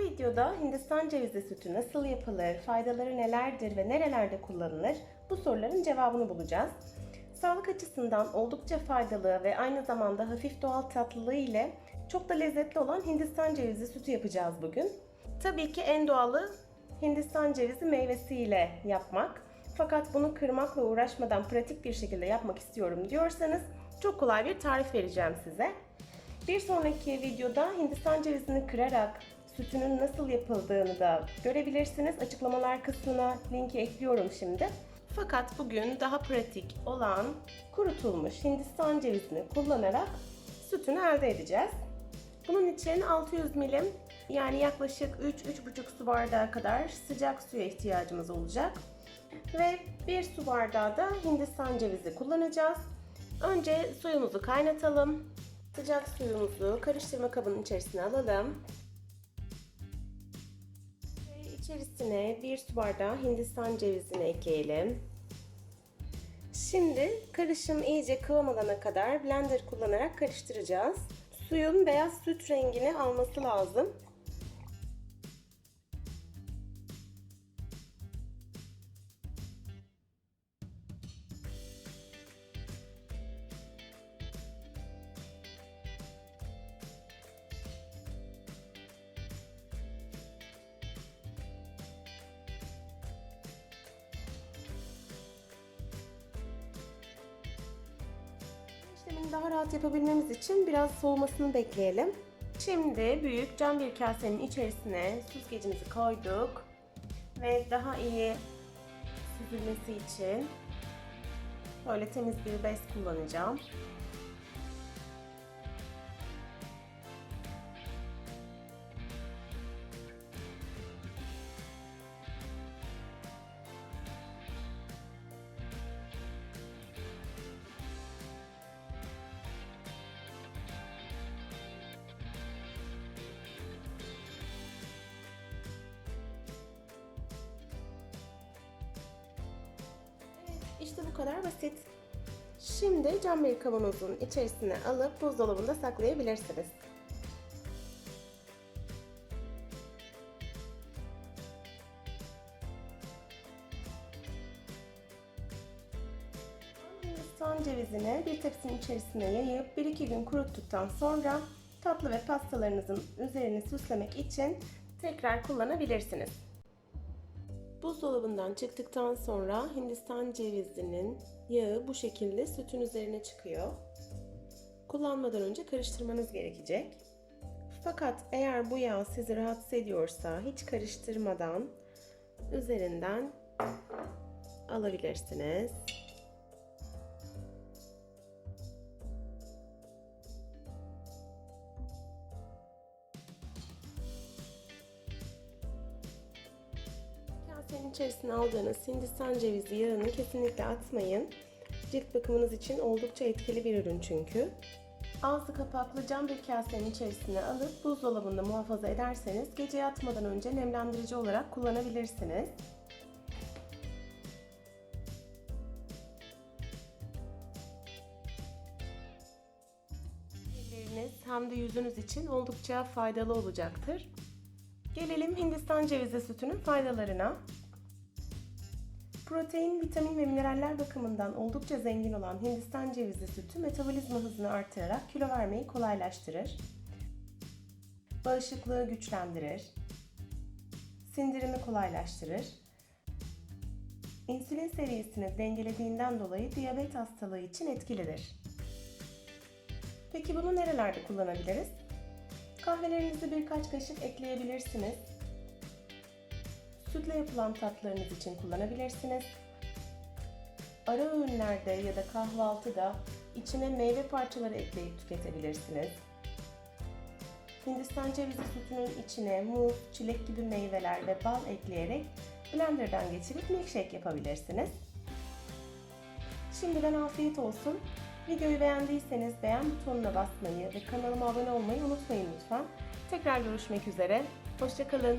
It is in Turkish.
videoda Hindistan cevizi sütü nasıl yapılır, faydaları nelerdir ve nerelerde kullanılır bu soruların cevabını bulacağız. Sağlık açısından oldukça faydalı ve aynı zamanda hafif doğal tatlılığı ile çok da lezzetli olan Hindistan cevizi sütü yapacağız bugün. Tabii ki en doğalı Hindistan cevizi meyvesiyle yapmak. Fakat bunu kırmakla uğraşmadan pratik bir şekilde yapmak istiyorum diyorsanız çok kolay bir tarif vereceğim size. Bir sonraki videoda Hindistan cevizini kırarak sütünün nasıl yapıldığını da görebilirsiniz. Açıklamalar kısmına linki ekliyorum şimdi. Fakat bugün daha pratik olan kurutulmuş Hindistan cevizini kullanarak sütünü elde edeceğiz. Bunun için 600 milim yani yaklaşık 3-3,5 su bardağı kadar sıcak suya ihtiyacımız olacak. Ve 1 su bardağı da Hindistan cevizi kullanacağız. Önce suyumuzu kaynatalım. Sıcak suyumuzu karıştırma kabının içerisine alalım. İçerisine 1 su bardağı Hindistan cevizini ekleyelim. Şimdi karışım iyice kıvam alana kadar blender kullanarak karıştıracağız. Suyun beyaz süt rengini alması lazım. Daha rahat yapabilmemiz için biraz soğumasını bekleyelim. Şimdi büyük cam bir kasenin içerisine süzgecimizi koyduk. Ve daha iyi süzülmesi için böyle temiz bir bez kullanacağım. İşte bu kadar basit. Şimdi cam bir kavanozun içerisine alıp buzdolabında saklayabilirsiniz. Hindistan cevizini bir tepsinin içerisine yayıp 1-2 gün kuruttuktan sonra tatlı ve pastalarınızın üzerini süslemek için tekrar kullanabilirsiniz. Buzdolabından çıktıktan sonra Hindistan cevizinin yağı bu şekilde sütün üzerine çıkıyor. Kullanmadan önce karıştırmanız gerekecek. Fakat eğer bu yağ sizi rahatsız ediyorsa hiç karıştırmadan üzerinden alabilirsiniz. Kasenin içerisine aldığınız Hindistan cevizi yağını kesinlikle atmayın. Cilt bakımınız için oldukça etkili bir ürün çünkü. Ağzı kapaklı cam bir kasenin içerisine alıp buzdolabında muhafaza ederseniz gece yatmadan önce nemlendirici olarak kullanabilirsiniz. Elleriniz hem de yüzünüz için oldukça faydalı olacaktır. Gelelim Hindistan cevizi sütünün faydalarına. Protein, vitamin ve mineraller bakımından oldukça zengin olan Hindistan cevizi sütü metabolizma hızını artırarak kilo vermeyi kolaylaştırır. Bağışıklığı güçlendirir. Sindirimi kolaylaştırır. İnsülin seviyesini dengelediğinden dolayı diyabet hastalığı için etkilidir. Peki bunu nerelerde kullanabiliriz? Kahvelerinizi birkaç kaşık ekleyebilirsiniz. Sütle yapılan tatlarınız için kullanabilirsiniz. Ara öğünlerde ya da kahvaltıda içine meyve parçaları ekleyip tüketebilirsiniz. Hindistan cevizi sütünün içine muz, çilek gibi meyveler ve bal ekleyerek blenderdan geçirip milkshake yapabilirsiniz. Şimdiden afiyet olsun. Videoyu beğendiyseniz beğen butonuna basmayı ve kanalıma abone olmayı unutmayın lütfen. Tekrar görüşmek üzere. Hoşçakalın.